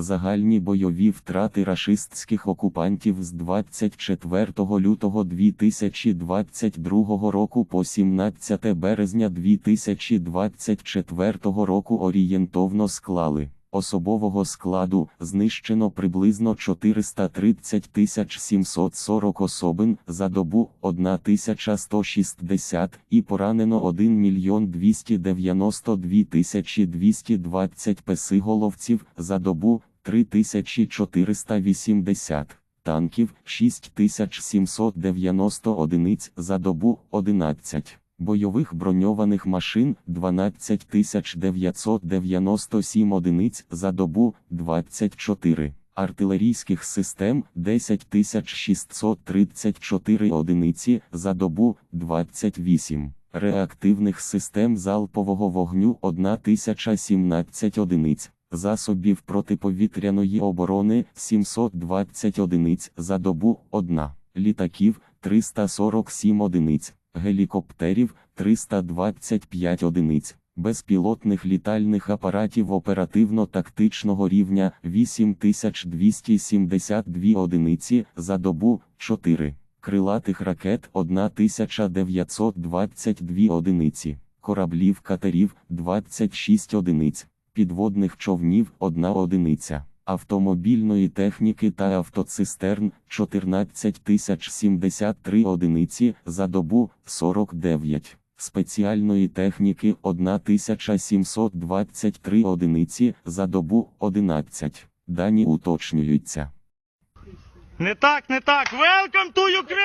Загальні бойові втрати рашистських окупантів з 24 лютого 2022 року по 17 березня 2024 року орієнтовно склали. Особового складу знищено приблизно 430 740 особин за добу 1160 і поранено 1 мільйон 292 220 песиголовців за добу 3480 танків 6790 одиниць за добу 11. Бойових броньованих машин 12997 одиниць за добу 24, артилерійських систем 10634 одиниці за добу 28, реактивних систем залпового вогню 1017 одиниць, засобів протиповітряної оборони 720 одиниць за добу 1, літаків 347 одиниць. Гелікоптерів 325 одиниць, безпілотних літальних апаратів оперативно-тактичного рівня 8272 одиниці за добу 4, крилатих ракет 1922 одиниці, кораблів катерів 26 одиниць, підводних човнів 1 одиниця автомобільної техніки та автоцистерн 14073 одиниці за добу 49, спеціальної техніки 1723 одиниці за добу 11. Дані уточнюються. Не так, не так. Welcome to Ukraine!